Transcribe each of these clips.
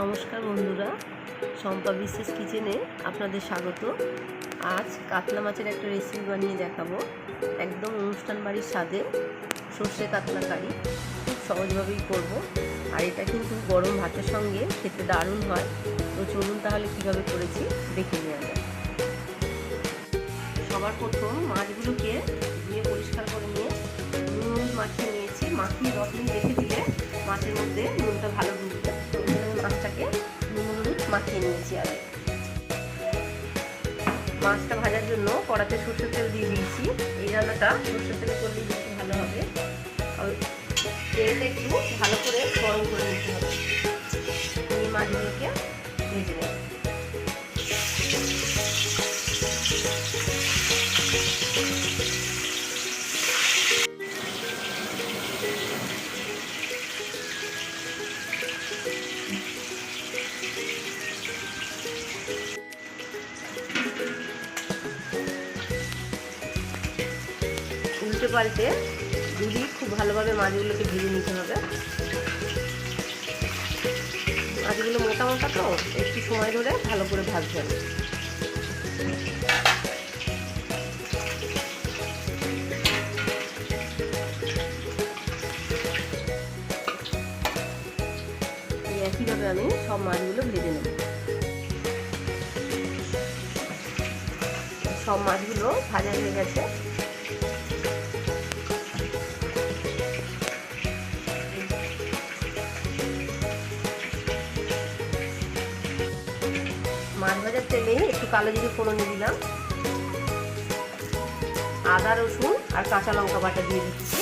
নমস্কার বন্ধুরা শম্পা বিশ্বাস কিচেনে আপনাদের স্বাগত। আজ কাতলা মাছের একটা রেসিপি বানিয়ে দেখাবো। একদম অনুষ্ঠান বাড়ির স্বাদে সর্ষে কাতলা কারি, খুব সহজভাবেই করব। আর এটা কিন্তু গরম ভাতের সঙ্গে খেতে দারুণ হয়। তো চলুন তাহলে কীভাবে করেছি দেখে নেওয়া যায় সবার প্রথম মাছগুলোকে ধুয়ে পরিষ্কার করে নিয়ে নুন মাখিয়ে নিয়েছি। মাখিয়ে দশ রেখে দিলে মাছের মধ্যে নুনটা ভালো মাখিয়ে নিয়েছি আর মাছটা ভাজার জন্য কড়াতে সর্ষের তেল দিয়ে দিয়েছি। এই রান্নাটা সর্ষের তেলে করলে বেশি ভালো হবে। আর তেলটা একটু ভালো করে গরম করে নিতে হবে। নিয়ে মাছগুলোকে ভেজে নেব। উল্টে পাল্টে দুদিক খুব ভালোভাবে মাছগুলোকে ভেজে নিতে হবে। মাছগুলো মোটা মোটা তো, একটু সময় ধরে ভালো করে ভাজতে হবে। একইভাবে আমি সব মাছগুলো ভেজে নেব। সব মাছগুলো ভাজা হয়ে গেছে। মাছ ভাজার তেলেই একটু কালো জিরে ফোড়ন দিলাম। আদা, রসুন আর কাঁচা লঙ্কা বাটা দিয়ে দিচ্ছি।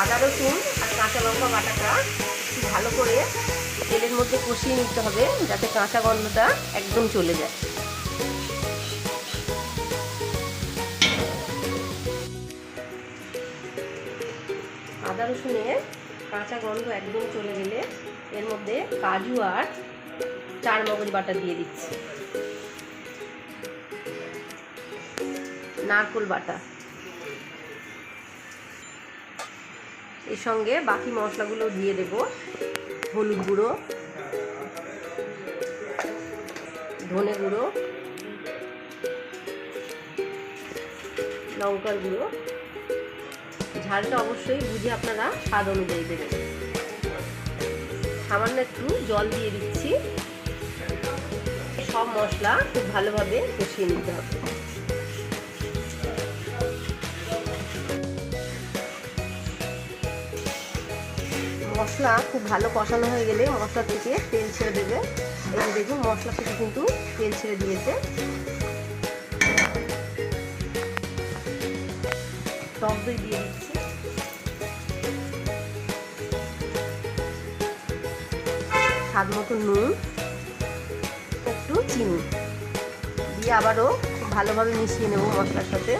আদা, রসুন আর কাঁচা লঙ্কা বাটাটা ভালো করে তেলের মধ্যে কষিয়ে নিতে হবে, যাতে কাঁচা গন্ধটা একদম চলে যায়। আদা রসুনের কাঁচা গন্ধ একদম চলে গেলে এর মধ্যে কাজু আর চার মগজ বাটা দিয়ে দিচ্ছি। নারকোল বাটা। এর সঙ্গে বাকি মশলাগুলো দিয়ে দেব। হলুদ গুঁড়ো, ধনে গুঁড়ো, লঙ্কার গুঁড়ো। ঝালটা অবশ্যই বুঝে আপনারা স্বাদ অনুযায়ী দেবেন। সামান্য একটু জল দিয়ে দিচ্ছি। সব মশলা খুব ভালোভাবে কষিয়ে নিতে হবে। মশলা খুব ভালো কষানো হয়ে গেলে মশলা থেকে তেল ছেড়ে দেবে। এই দেখুন, মশলা থেকে কিন্তু তেল ছেড়ে দিয়েছে। টক দই দিয়ে দিচ্ছি স্বাদ মতো নুন, একটু চিনি। দিয়ে আবারও খুব ভালোভাবে মিশিয়ে নেব মশলার সাথে।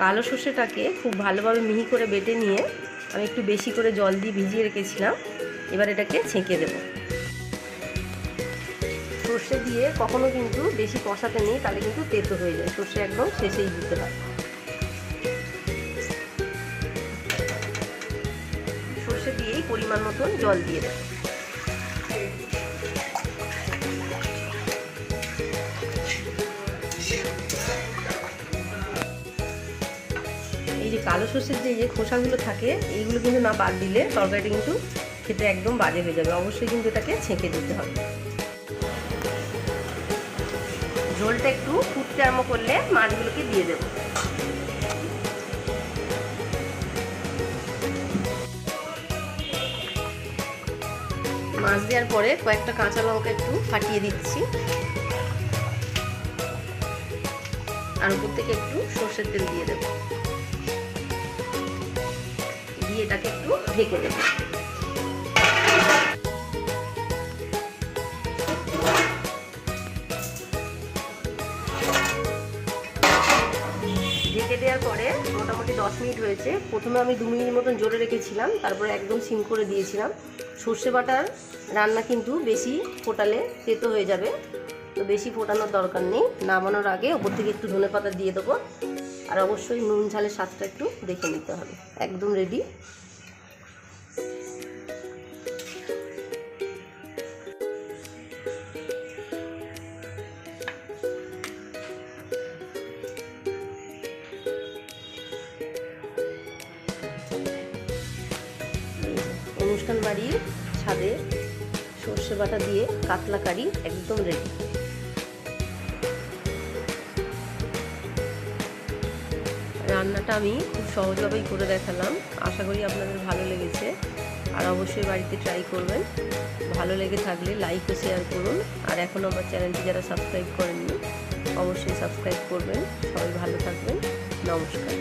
কালো সর্ষেটাকে খুব ভালোভাবে মিহি করে বেটে নিয়ে আমি একটু বেশি করে জল দিয়ে ভিজিয়ে রেখেছিলাম। এবার এটাকে ছেঁকে দেব। সর্ষে দিয়ে কখনো কিন্তু বেশি কষাতে নেই, তাহলে কিন্তু তেতো হয়ে যায়। সর্ষে একদম শেষেই দিতে হয়। সর্ষে দিয়েই পরিমাণ মতন জল দিয়ে দেয় এই যে কালো সর্ষের যে যে খোসাগুলো থাকে, এইগুলো কিন্তু না বাদ দিলে তরকারিটা কিন্তু খেতে একদম বাজে হয়ে যাবে। অবশ্যই কিন্তু এটাকে ছেঁকে দিতে হবে। ঝোলটা একটু ফুটতে আরম্ভ করলে মাছগুলোকে দিয়ে দেবো। মাছ দেওয়ার পরে কয়েকটা কাঁচা লঙ্কা একটু ফাটিয়ে দিচ্ছি। আর উপর থেকে একটু সর্ষের তেল দিয়ে দেবো। দিয়ে এটাকে একটু ঢেকে দেব। মোটামুটি দশ মিনিট হয়েছে। প্রথমে আমি দু মিনিট মতন জোরে রেখেছিলাম, তারপরে একদম সিম করে দিয়েছিলাম। সর্ষে বাটার রান্না কিন্তু বেশি ফোটালে তেতো হয়ে যাবে, তো বেশি ফোটানোর দরকার নেই। নামানোর আগে ওপর থেকে একটু ধনে পাতা দিয়ে দেবো, আর অবশ্যই নুন ঝালের স্বাদটা একটু দেখে নিতে হবে। একদম রেডি অনুষ্ঠান বাড়ির ছাদে সর্ষে বাটা দিয়ে কাতলা কারি একদম রেডি রান্নাটা আমি খুব সহজভাবেই করে দেখালাম। আশা করি আপনাদের ভালো লেগেছে। আর অবশ্যই বাড়িতে ট্রাই করবেন। ভালো লেগে থাকলে লাইক ও শেয়ার করুন। আর এখনও আমার চ্যানেলটি যারা সাবস্ক্রাইব করেননি, অবশ্যই সাবস্ক্রাইব করবেন। সবাই ভালো থাকবেন। নমস্কার।